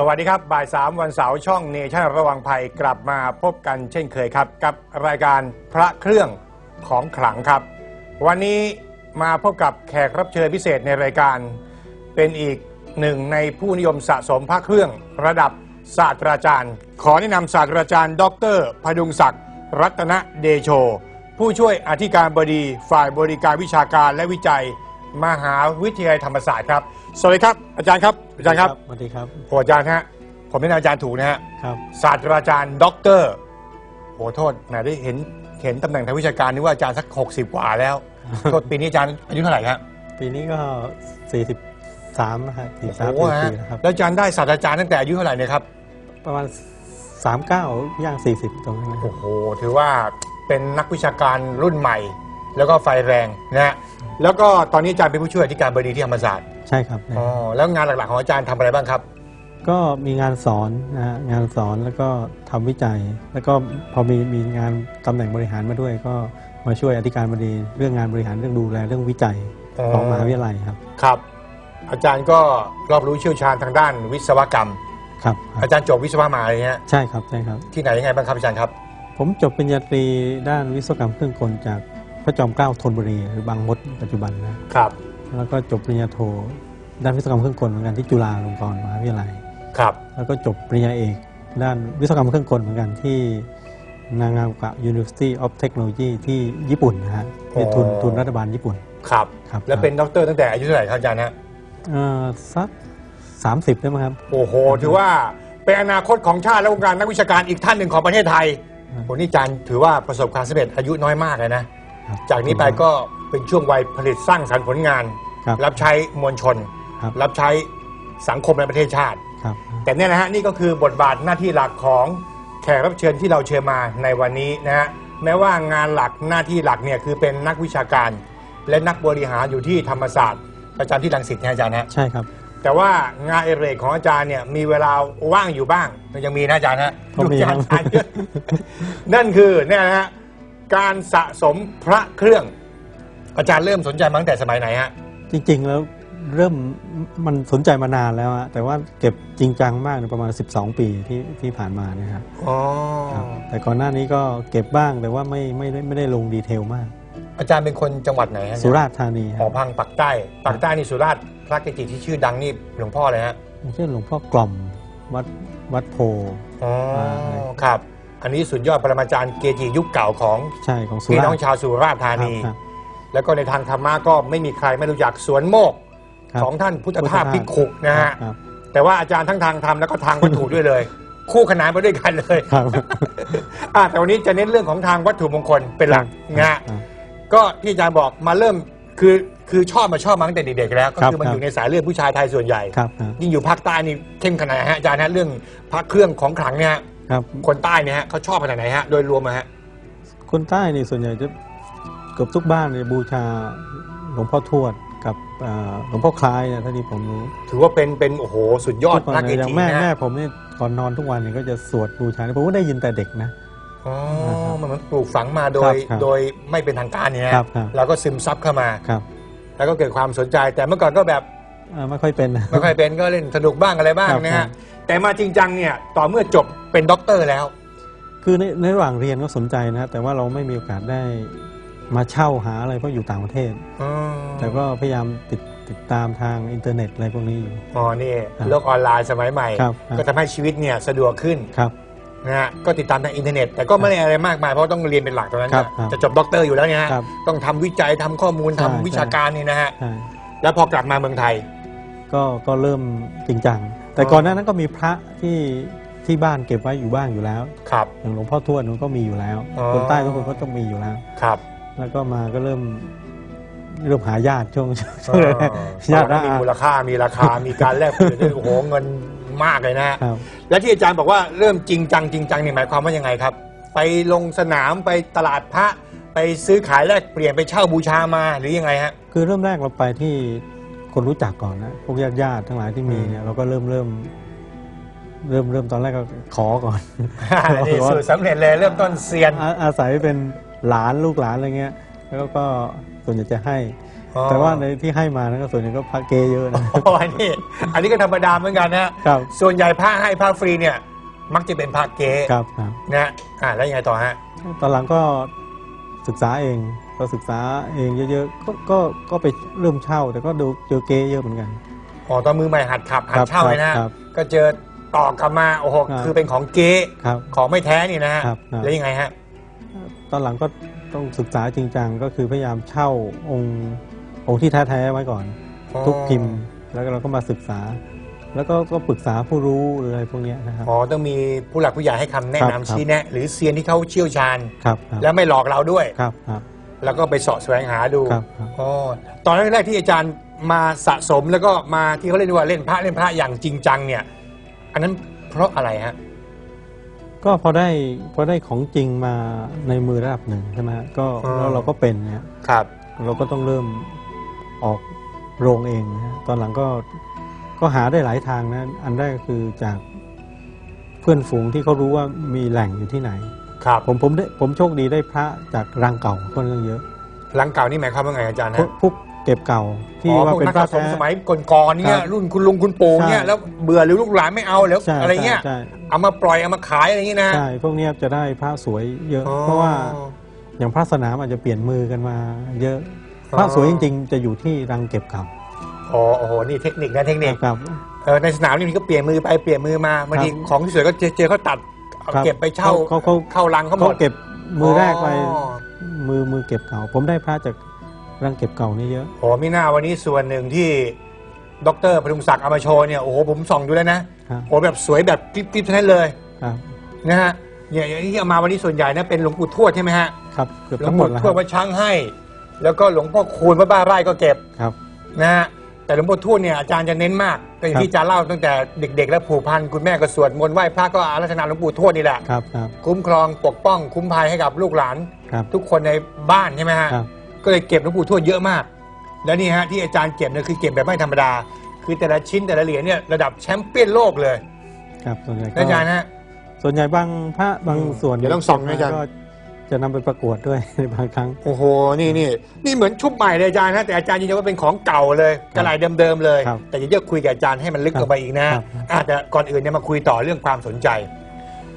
สวัสดีครับ บ่ายสามวันเสาร์ช่องเนชั่นระวังภัยกลับมาพบกันเช่นเคยครับ กับรายการพระเครื่องของขลังครับ วันนี้มาพบกับแขกรับเชิญพิเศษในรายการ เป็นอีกหนึ่งในผู้นิยมสะสมพระเครื่องระดับศาสตราจารย์ ขอแนะนำศาสตราจารย์ ดรพดุงศักดิ์รัตนเดโช ผู้ช่วยอธิการบดีฝ่ายบริการวิชาการและวิจัย มหาวิทยาลัยธรรมศาสตร์ครับ สวัสดีครับ อาจารย์ครับ อาจารย์ครับสวัสดีครับโหอาจารย์ฮะ ผมเป็นอาจารย์ถูกนะฮะครับศาสตราจารย์ด็อกเตอร์โหโทษแหมได้เห็นเห็นตำแหน่งทางวิชาการนึกว่าอาจารย์สัก 60 กว่าแล้ว โทษปีนี้อาจารย์อายุเท่าไหร่ครับปีนี้ก็ 43นะฮะโอ้43โหปีฮะนะครับแล้วอาจารย์ได้ศาสตราจารย์ตั้งแต่อายุเท่าไหร่เนี่ยครับประมาณ 39ย่าง40 ตรงนี้นะโอ้โหถือว่าเป็นนักวิชาการรุ่นใหม่ แล้วก็ไฟแรงนะฮะแล้วก็ตอนนี้อาจารย์เป็นผู้ช่วยอธิการบดีที่ธรรมศาสตร์ใช่ครับอ๋อแล้วงานหลักๆของอาจารย์ทำอะไรบ้างครับ ก็มีงานสอนนะฮะงานสอนแล้วก็ทำวิจัย แล้วก็พอมีมีงานตำแหน่งบริหารมาด้วย ก็มาช่วยอธิการบดีเรื่องงานบริหารเรื่องดูแลเรื่องวิจัยอ๋อ ของมหาวิทยาลัยครับครับ อาจารย์ก็รอบรู้เชี่ยวชาญทางด้านวิศวกรรม ครับคอารับจารย์จบวิศวะมาเลยฮะใช่ครับใช่ครับ ที่ไหนยังไงบ้างครับอาจารย์ครับ ผมจบปริญญาตรีด้านวิศวกรรมเครื่องกลจากพ ระจอมเกล้าธนบุรีหรือบางมดปัจจุบันนะครับ แล้วก็จบปริญญาโทด้านวิศวกรรมเครื่องกลเหมือนกันที่จุฬาลงกรณ์มหาวิทยาลัยครับ แล้วก็จบปริญญาเอกด้านวิศวกรรมเครื่องกลเหมือนกันที่นางามกะ University of Technology ที่ญี่ปุ่นนะฮะเป็นทุนทุนรัฐบาลญี่ปุ่น ครับ ครับ แล้วเป็นด็อกเตอร์ตั้งแต่อายุเท่าไหร่ครับอาจารย์ฮะเอ่อสักสามสิบได้ไหมครับ โอ้โห ถือว่าเป็นอนาคตของชาติและวงการนักวิชาการอีกท่านหนึ่งของประเทศไทยครับโหนี่อาจารย์ถือว่าประสบความสำเร็จอายุน้อยมากเลยนะ ครับ จากนี้ไปก็เป็นช่วงวัยผลิตสร้างสรรค์ผลงาน ครับรับใช้มวลชน ครับ รับใช้สังคมและประเทศชาติ ครับ แต่เนี่ยนะฮะนี่ก็คือบทบาทหน้าที่หลักของแขกรับเชิญที่เราเชิญมาในวันนี้นะฮะแม้ว่างานหลักหน้าที่หลักเนี่ยคือเป็นนักวิชาการ และนักบริหารอยู่ที่ธรรมศาสตร์ประจำที่รังสิตนะอาจารย์นะใช่ครับ แต่ว่างานเอเรกของอาจารย์เนี่ยมีเวลาว่างอยู่บ้างยังมีนะอาจารย์นะก็มีลูกครับอาจารย์เยอะนั่นคือเนี่ยนะฮะ การสะสมพระเครื่อง อาจารย์เริ่มสนใจมาตั้งแต่สมัยไหนฮะ จริงๆแล้วเริ่มมันสนใจมานานแล้วอะแต่ว่าเก็บจริงจังมากในประมาณ 12 ปีที่ที่ผ่านมาเนยครับอ๋อ ครับแต่ก่อนหน้านี้ก็เก็บบ้างแต่ว่าไม่ไม่ได้ไม่ได้ลงดีเทลมาก อาจารย์เป็นคนจังหวัดไหนฮะสุราษฎร์ธานีคหอรับพังปักใต้ปักใต้นี่สุราษฎร์พระเกจิที่ชื่อดังนี่หลวงพ่อเลยฮะอย่างเช่นหลวงพ่อกล่อมวัดวัดโพ อ๋ออ่าครับ อันนี้สุดยอดปรมาจารย์เกจิยุคเก่าของใช่ของสุพี่ราน้ษองฎร์ ชาวสุราษฎร์ธานี ครับแล้วก็ในทางธรรมะก็ไม่มีใครไม่รู้จักสวนโมกครับของท่านพุทธพุทธทาสทาส ภิกขุนะฮะ ครับ แต่ว่าอาจารย์ทั้งทางธรรมแล้วก็ทางวัตถุด้วยเลย คู่ขนานไปด้วยกันเลยครับ อะแต่วันนี้จะเน้นเรื่องของทางวัตถุมงคลเป็นหลักนะฮะครับก็ที่อาจารย์บอกมาเริ่มคือคือชอบมาชอบมาตั้งแต่เด็กๆแล้ว ก็ครับคือมันครับ อยู่ในสายเลือดผู้ชายไทยส่วนใหญ่ ครับครับ ยิ่งอยู่ภาคใต้นี่เข้มขนาดไหนฮะอาจารย์ฮะเรื่องพระเครื่องของขลังเนี่ยฮะ ครับ คนใต้เนี่ยฮะเขาชอบขนาดไหนฮะ โดยรวมอะฮะ คนใต้นี่ส่วนใหญ่จะเกือบทุกบ้านเนี่ยบูชาหลวงพ่อทวดกับเอ่อหลวงพ่อคล้ายนะเท่าที่ผมรู้ถือว่าเป็นเป็นโอ้โหสุดยอดทุกพวัระนเกนะอย่าจิงแม่นะแม่ฮะผมนี่ก่อนนอนทุกวันเนี่ยก็จะสวดบูชาผมก็ได้ยินแต่เด็กนะ อ๋อนะครับมันเหมือนปลูกฝังมาโดยครับโดยไม่เป็นทางการเนี่ยนะครับครับ เราก็ซึมซับเข้ามา ครับ แล้วก็เกิดความสนใจแต่เมื่อก่อนก็แบบเอ่อไม่ค่อยเป็นนะไม่ค่อยเป็นก็เล่นสนุกบ้างอะไรบ้างครับนะครัฮะบแต่มาจริงจังเนี่ยต่อเมื่อจบเป็นด็อกเตอร์แล้ว คือในในระหว่างเรียนก็สนใจนะ แต่ว่าเราไม่มีโอกาสได้มาเช่าหาอะไรเพราะอยู่ต่างประเทศอ๋อแต่ก็พยายามติดติดตามทางอินเทอร์เน็ตอะไรพวกนี้อยู่อ๋อนี่ครับโลกออนไลน์สมัยใหม่ครับครับก็ทำให้ชีวิตเนี่ยสะดวกขึ้นครับนะฮะก็ติดตามทางอินเทอร์เน็ต แต่ก็ไม่ได้อะไรมากมาย เพราะต้องเรียนเป็นหลักตรงนั้นครับนะครับจะจบด็อกเตอร์อยู่แล้วเนี่ยฮะครับต้องทำวิจัยทำข้อมูลใช่ทำวิชาการนี่นะฮะใช่แล้วพอกลับมาเมืองไทย ก็ก็เริ่มจริงจัง แต่อ๋อก่อนหน้านั้นก็มีพระที่ที่บ้านเก็บไว้อยู่บ้างอยู่แล้วครับอย่างหลวงพ่อทวดมันก็มีอยู่แล้วอ๋อคนใต้ทุกคนก็ต้องมีอยู่แล้วครับ แล้วก็มาก็เริ่มเริ่มหาญาติช่วงช่วงอ๋อแรกญาติเพระอามีมูลค่ามีราคา มีการแลกเปลี่ยนด้วยโอ้โหเงินมากเลยนะฮะครับและที่อาจารย์บอกว่าเริ่มจริงจังจริงจังนี่หมายความว่ายังไงครับ ไปลงสนามไปตลาดพระไปซื้อขายแลกเปลี่ยนไปเช่าบูชามาหรือยังไงฮะคือเริ่มแรกเราไปที่ คนรู้จักก่อนนะพวกญาติญาติๆทั้งหลายที่มีเนี่ยเราก็เริ่มเริ่มเริ่มเริ่มตอนแรกก็ขอก่อนนี่สูตรสำเร็จเลยเริ่มต้นเซียนอาอาศัยเป็นหลานลูกหลานอะไรเงี้ย แล้วก็ส่วนใหญ่จะให้อ๋อแต่ว่าในที่ให้มานะก็ส่วนใหญ่ก็พระเกเยอะนะอ๋ออันนี้อันนี้ก็ธรรมดาเหมือนกันนะครับส่วนใหญ่พระให้พระฟรีเนี่ย มักจะเป็นพระเก๊ครับครับนะอ่าแล้วยังไงต่อฮะตอนหลังก็ศึกษาเอง ก็ศึกษาเองเยอะๆก็ก็ก็ไปเริ่มเช่า แต่ก็ดูเจอเกเยอะเหมือนกัน อ๋อตอนมือใหม่หัดขับหัดครับเช่าเลยนะครับ ก็เจอต่อกลับมาโอ้โหครับคือเป็นของเก๊ครับของไม่แท้นี่นะฮะครับครับ แล้วยังไงฮะตอนหลังก็ต้องศึกษาจริงจังก็คือพยายามเช่าองค์องค์ที่แท้ๆไว้ก่อน ทุกพิมพ์แล้วก็เราก็มาศึกษา แล้วก็ก็ปรึกษาผู้รู้หรืออะไรพวกเนี้ยนะครับ อ๋อต้องมีผู้หลักผู้ใหญ่ให้คำแนะครับนำครับชี้แนะ หรือเซียนที่เขาเชี่ยวชาญ ครับครับแล้วไม่หลอกเราด้วย ครับครับ แล้วก็ไปเสาะแสวงหาดูครับครับ อ๋อตอนแรกๆที่อาจารย์มาสะสมแล้วก็มาที่เขาเรียกว่าเล่นพระเล่นพระอย่างจริงจังเนี่ย อันนั้นเพราะอะไรฮะ ก็พอได้พอได้ของจริงมาในมือระดับหนึ่งใช่ไหมฮะก็อ่า แล้วเราก็เป็นเนี่ยครับ เราก็ต้องเริ่มออกโรงเองนะฮะตอนหลังก็ก็หาได้หลายทางนะอันแรกก็คือจากเพื่อนฝูงที่เขารู้ว่ามีแหล่งอยู่ที่ไหน ครับผมผมได้ผมโชคดีได้พระจากรังเก่าค่อนข้างเยอะ หลังเก่านี่หมายความว่าไงอาจารย์พวฮะกพวกเก็บเก่าที่อ๋อว่าพวกเป็นนักพระสะสมแท้สมัยก่อนๆเนี่ยครับรุ่นคุณลุงคุณปู่เนี่ยใช่ แล้วเบื่อหรือลูกหลานไม่เอาแล้วใช่อะไรเงี้ย ใช่เอามาปล่อยเอามาขายอะไรอย่างงี้นะใช่พวกเนี้ยจะได้พระสวยเยอะ อ๋อ เพราะว่าอย่างพระสนามอาจจะเปลี่ยนมือกันมา เยอะอ๋อ พระสวยจริง ๆ จะอยู่ที่รังเก็บเก่าอ๋อโอ้โหนี่เทคนิคนะเทคนิคครับ เออในสนามนี่มันก็เปลี่ยนมือไปเปลี่ยนมือมาบางทีครับ ของที่สวยก็เจอเจอเขาตัด เอาครับเก็บไปเช่าเขาเขาเข้ารังเขาหมเขาดเก็บมือแรกไปอ๋อมือมือเก็บเก่า ผมได้พระจากรังเก็บเก่านี่เยอะโอ้มีหน้าวันนี้ส่วนหนึ่งที่ดรพดุงศักดิ์เอามาโชว์เนี่ยโอ้โหผมส่องดูแล้วนะครับโอ้แบบสวยแบบกริบๆทั้งนั้นเลยครับนะฮะเนี่ยอย่างที่เอามาวันนี้ส่วนใหญ่นะเป็นหลวงปู่ทวดใช่ไหมฮะครับเกือบหลวงทั้งหมปู่ดแล้วทวดวัดช้างให้ แล้วก็หลวงพ่อคูณวัดบ้านไร่ก็เก็บครับนะฮะ แต่หลวงพ่อทวดเนี่ยอาจารย์จะเน้นมากก็อย่างที่อาจารย์เล่าตั้งแต่เด็ก ๆ แล้วผูกพันคุณแม่ก็สวดมนต์ไหว้พระก็อารัธนาหลวงปู่ทวดนี่แหละครับครับคุ้มครองปกป้องคุ้มภัยให้กับลูกหลาน ครับ ทุกคนในบ้านใช่ไหมฮะครับ ก็เลยเก็บหลวงปู่ทวดเยอะมาก แล้วนี่ฮะที่อาจารย์เก็บเนี่ยคือเก็บแบบไม่ธรรมดา คือแต่ละชิ้นแต่ละเหรียญเนี่ยระดับแชมป์เปี้ยนโลกเลยครับส่วนใหญ่นะก็อาจารย์ฮะ ส่วนใหญ่บางพระบางอืมส่วนเดี๋ยวต้องส่องนะอาจารย์ ก็ จะนำไปประกวดด้วยในบางครั้ง โอ้โห นี่นี่นี่เหมือนชุบใหม่เลยอาจารย์นะแต่อาจารย์ยืนยันว่าเป็นของเก่าเลยครับกระไรเดิมๆเลยครับแต่จะเยอะคุยกับอาจารย์ให้มันลึกครับลงไปอีกนะครับอะแต่ก่อนอื่นเนี่ยมาคุยต่อเรื่องความสนใจ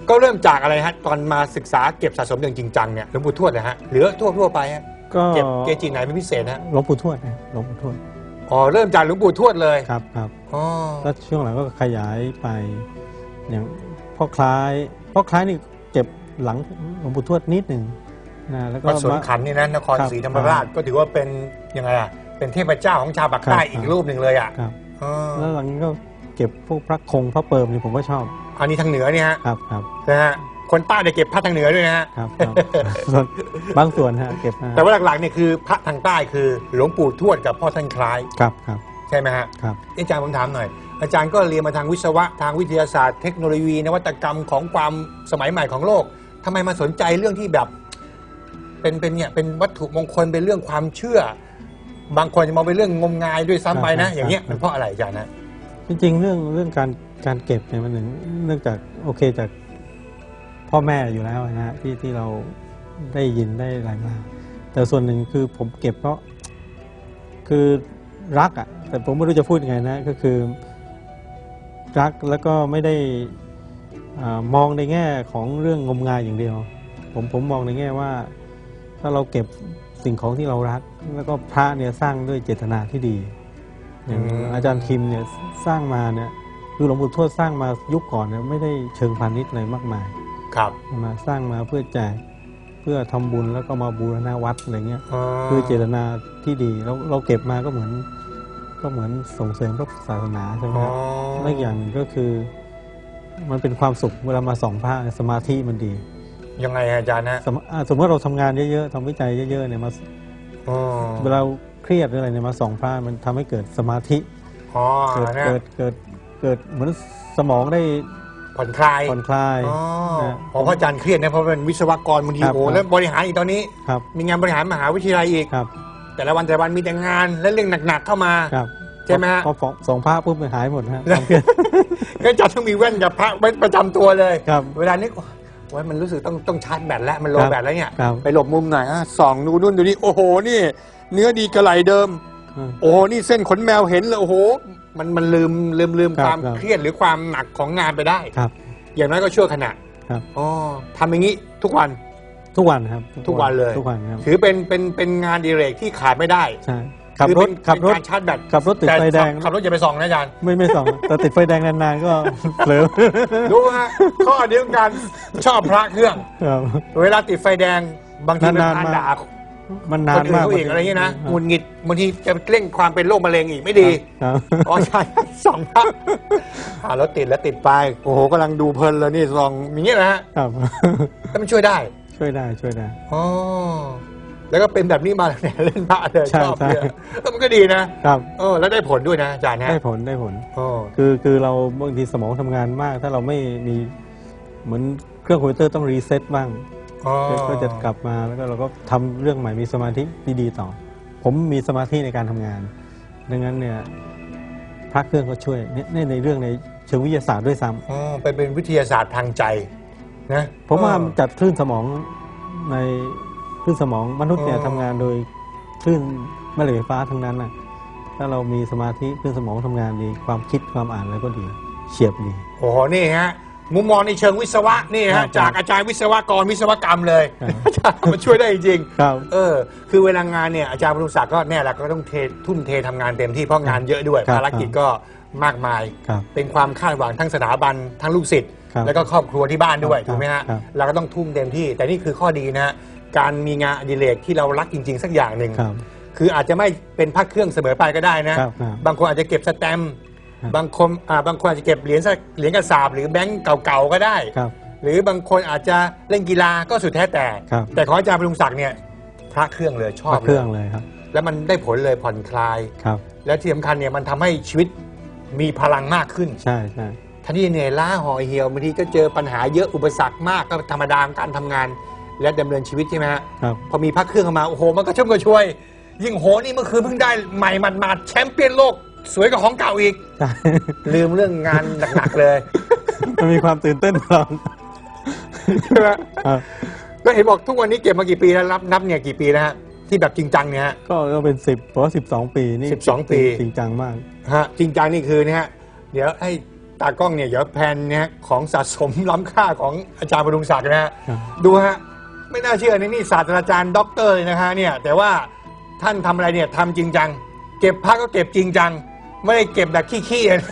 ก็เริ่มจากอะไรฮะตอนมาศึกษาเก็บสะสมอย่างจริงจังเนี่ยหลวงปู่ทวดนะฮะหรือทั่วทั่วๆไปฮะก็เก็บเกจิไหนเป็นพิเศษฮะหลวงปู่ทวดนะหลวงปู่ทวดอ๋อเริ่มจากหลวงปู่ทวดเลยครับครับอ๋อแล้วช่วงหลังก็ขยายไปอย่างพ่อคล้ายพ่อคล้ายนี่เก็บ หลังหลวงปู่ทวดนิดหนึ่งนะแล้วก็วัดสวนมาขันนี่นะนครครับศรีธรรมราชก็ถือว่าเป็นยังไงอะเป็นเทพเจ้าของชาวปากใต้ครับอีกรูปหนึ่งเลยอะครับอ๋อแล้วหลังนี้ก็เก็บพวกพระคงพระเปิมนี่ผมก็ชอบ อันนี้ทางเหนือเนี่ยฮะครับครับนะฮะคนใต้จะเก็บพระทางเหนือด้วยนะฮะครับครับส่วนบางส่วนฮะเก็บมาแต่ว่าหลักๆเนี่ยคือพระทางใต้คือหลวงปู่ทวดกับพ่อท่านคล้ายครับครับใช่ไหมฮะครับอาจารย์ผมถามหน่อย อาจารย์ก็เรียนมาทางวิศวะทางวิทยาศาสตร์เทคโนโลยีนวัตกรรมของความสมัยใหม่ของโลก ทำไมมาสนใจเรื่องที่แบบ เป็นเป็นเนี่ยเป็นวัตถุมงคลเป็นเรื่องความเชื่อ บางคนจะมองเป็นเรื่องงมงายด้วยซ้ำไปนะ อย่างเงี้ยมันเพราะอะไรอาจารย์นะจริงๆ เรื่องเรื่องการการเก็บเนี่ยมันหนึ่งเนื่องจากโอเคจากพ่อแม่อยู่แล้วนะฮะที่ที่เราได้ยินได้อะไรมา แต่ส่วนหนึ่งคือผมเก็บเพราะคือรักอะ่ะแต่ผมไม่รู้จะพูดยังไงนะก็คือ รักแล้วก็ไม่ได้ อามองในแง่ของเรื่องงมงายอย่างเดียว ผมผมมองในแง่ว่า ถ้าเราเก็บสิ่งของที่เรารัก แล้วก็พระเนี่ยสร้างด้วยเจตนาที่ดี อย่างอืมอาจารย์คิมเนี่ยสร้างมาเนี่ยคือหลวงปู่ทวดสร้างมายุคก่อนเนี่ยไม่ได้เชิงพาณิชย์อะไรมากมาย ครับมาสร้างมาเพื่อแจกเพื่อทำบุญแล้วก็มาบูรณะวัดอะไรเงี้ยอ๋อคือเจตนาที่ดีเราเราเก็บมาก็เหมือน ก็เหมือนส่งเสริมพระศาสนาใช่ไหมอ๋อครับและอีกอย่างหนึ่งก็คือ มันเป็นความสุขเวลามาส่องพระสมาธิมันดียังไงอาจารย์นะสมอ่าสมมติเราทำงานเยอะๆทำวิจัยเยอะๆเนี่ยมาอ๋อเวลาเครียดหรืออะไรเนี่ยมาส่องพระมันทำให้เกิดสมาธิอ๋อเกิดนะเกิดเกิดเกิดเหมือนสมองได้ผ่อนคลายผ่อนคลายอ๋อนะเพราะอาจารย์เครียดนะเพราะเป็นวิศวกรบางทีครับโอ้โหครับแล้วบริหารอีกตอนนี้ครับมีงานบริหารมหาวิทยาลัยอีกครับแต่ละวันแต่ละวันมีแต่งานและเรื่องหนักๆเข้ามาครับใช่ไหมฮะพอพอสองพระปุ๊บมันหายหมดฮะแล้วก็อาจารย์ต้องมีแว่นกับพระไว้ประจำตัวเลยครับเวลานึกไว้มันรู้สึกต้องต้องชาร์จแบตแล้วมันโลครับแบตแล้วเนี่ยครับไปหลบมุมหน่อยอะส่องดูนู่นดูนี่โอ้โหนี่ เนื้อดีกระไหลเดิมอืมโอ้โหนี่เส้นขนแมวเห็นเลยโอ้โห มันมันลืมลืมลืมครับความครับเครียดหรือความหนักของงานไปได้ครับ อย่างน้อยก็ชั่วขณะครับอ๋อทำอย่างนี้ทุกวันทุกวันครับ ทุกวันเลยทุกวันครับถือเป็นเป็นเป็นงานอดีเรกที่ขาดไม่ได้ใช่ ขับคือรเป็ถนขับรถเป็นการชาร์จแบต ขับรถติดแต่ไฟแดง ขับรถอย่าไปส่องนะอาจารย์ ไม่ไม่ส่อง แต่ติดไฟแดงนานๆก็เผลอดูฮะข้อเดียวกันชอบพระเครื่อง ครับ เวลาติดไฟแดงบางทีมันนานๆอ่านมาก ด่ามันนาคนนอื่นมากเขาอีกอะไรอย่างนี้นะคหงุดหงิดบางทีจะเร่งความเป็นโรคมะเร็งอีกไม่ดี ครับ อ๋อใช่สองพักอ่ารถติดแล้วติดไป โอ้โหกำลังดูเพลินเลยนี่ลองอย่างนี้นะฮะครับ แล้วมันช่วยได้ช่วยได้ช่วยได้ อ๋อ แล้วก็เป็นแบบนี้มาตั้งแต่เล่นพระเลยใช่ชอบใช่เนี่ยเออมันก็ดีนะครับ เออแล้วได้ผลด้วยนะอาจารย์นะได้ผลได้ผลอ๋อคือคือเราบางทีสมองทำงานมาก ถ้าเราไม่มีเหมือนเครื่องคอมพิวเตอร์ต้องรีเซ็ตบ้าง อ๋อก็จะกลับมาแล้วก็เราก็ทำเรื่องใหม่มีสมาธิดีๆต่อ ผมมีสมาธิในการทำงาน ดังนั้นเนี่ยพระเครื่องก็ช่วยเนี่ยในในเรื่องในเชิงวิทยาศาสตร์ด้วยซ้ำอ๋อไปเป็นวิทยาศาสตร์ทางใจนะผมว่าเออมันจัดคลื่นสมองใน คลื่นสมองมนุษย์เนี่ยอ๋อทำงานโดยคลื่นแม่เหล็กไฟฟ้าทั้งนั้นนะถ้าเรามีสมาธิคลื่นสมองทำงานดี ความคิดความอ่านอะไรก็ดีเฉียบดีโอ้โหนี่ฮะมุมมองในเชิงวิศวะนี่ครัฮะบจากอาจารย์วิศวกรวิศวกรรมเลยครับอาจารย์มันช่วยได้จริงครับๆเออ คือเวลางานเนี่ยอาจารย์บรรลุศักดิ์ก็แน่แหละก็ต้องเททุ่มเททำงานเต็มที่เพราะงานเยอะด้วยครับภารกิจก็มากมายครับเป็นความคาดหวังทั้งสถาบันทั้งลูกศิษย์ครับแล้วก็ครอบครัวที่บ้านด้วยครับถูกไหมฮะครับเราก็ต้องทุ่มเต็มที่ แต่นี่คือข้อดีนะฮะ การมีงานอดิเรกที่เรารักจริง ๆ สักอย่างหนึ่งครับ คืออาจจะไม่เป็นพักเครื่องเสมอไปก็ได้นะ ครับครับบางคนอาจจะเก็บสแตมป์ครับ บางคนอ่าบางคนอาจจะเก็บเหรียญสเหรียญกระสาบหรือแบงก์เก่าๆก็ได้ ครับ หรือบางคนอาจจะเล่นกีฬาก็สุดแท้แต่ ครับ แต่ของอาจารย์พดุงศักดิ์เนี่ยพระเครื่องเลยชพอบระเครื่องเลยครับแล้วมันได้ผลเลยผ่อนคลาย ครับ และที่สำคัญเนี่ยมันทำให้ชีวิตมีพลังมากขึ้นใช่ใช่ ท่านี่เหนื่อยล้าห่อเหี่ยวบางทีก็เจอปัญหาเยอะอุปสรรคมากก็ธรรมดาของการทำงาน และดำเนินชีวิตใช่ไหมฮะครับ พอมีพระเครื่องเข้ามา โอ้โห มันก็ชุ่มกระชวย ยิ่งโหนี่เมื่อคืนเพิ่งได้ใหม่หมาดๆแชมเปี้ยนโลก สวยกว่าของเก่าอีก ใช่ ลืมเรื่องงานหนักๆเลย มันมีความตื่นเต้นตลอดใช่ไหมครับแล้วเห็นบอกทุกวันนี้เก็บมากี่ปีแล้วนับนับเนี่ยกี่ปีแล้วฮะที่แบบจริงจังเนี่ยฮะ ก็ก็เป็นสิบเพราะสิบสองปีนี่12ปี จริงจังมากฮะจริงจังนี่คือเนี่ยฮะเดี๋ยวให้ตากล้องเนี่ยเดี๋ยวแพนเนี่ยของสะสมล้ำค่าของอาจารย์ประดุงศักดิ์นะฮะครับดูฮะ ไม่น่าเชื่อนี่นี่ศาสตราจารย์ด็อกเตอร์เลยนะฮะเนี่ยแต่ว่าท่านทำอะไรเนี่ยทำจริงจัง เก็บพักก็เก็บจริงจัง ไม่ได้เก็บแบบขี้ๆนะ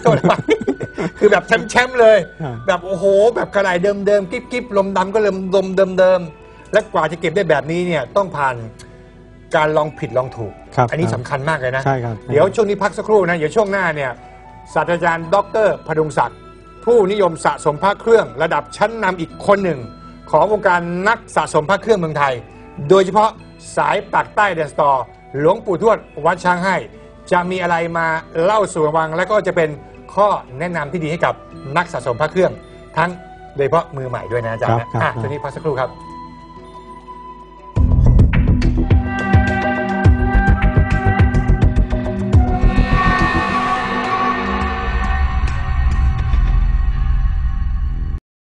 คือแบบแชมป์ๆเลยครับแบบโอ้โห แบบกระไรเดิมๆกิ๊บๆลมดำก็เริ่มลมเดิมๆและกว่าจะเก็บได้แบบนี้เนี่ยต้องผ่านการลองผิดลองถูก ครับอันนี้ครับสำคัญมากเลยนะ ใช่ครับ เดี๋ยวช่วงนี้พักสักครู่นะ เดี๋ยวช่วงหน้าเนี่ยศาสตราจารย์ดอกเตอรพดุงศักดิ์ผู้นิยมสะสมพระเครื่องระดับชั้นนำอีกคนหนึ่ง ของวงการนักสะสมพระเครื่องเมืองไทย โดยเฉพาะสายปากใต้เดนสตอร์หลวงปู่ทวดวัดช้างให้ จะมีอะไรมาเล่าสู่วัง และก็จะเป็นข้อแนะนำที่ดีให้กับนักสะสมพระเครื่อง ทั้งโดยเฉพาะมือใหม่ด้วยนะอาจารย์นะครับครับอะช่วงนี้พักสักครู่ครับ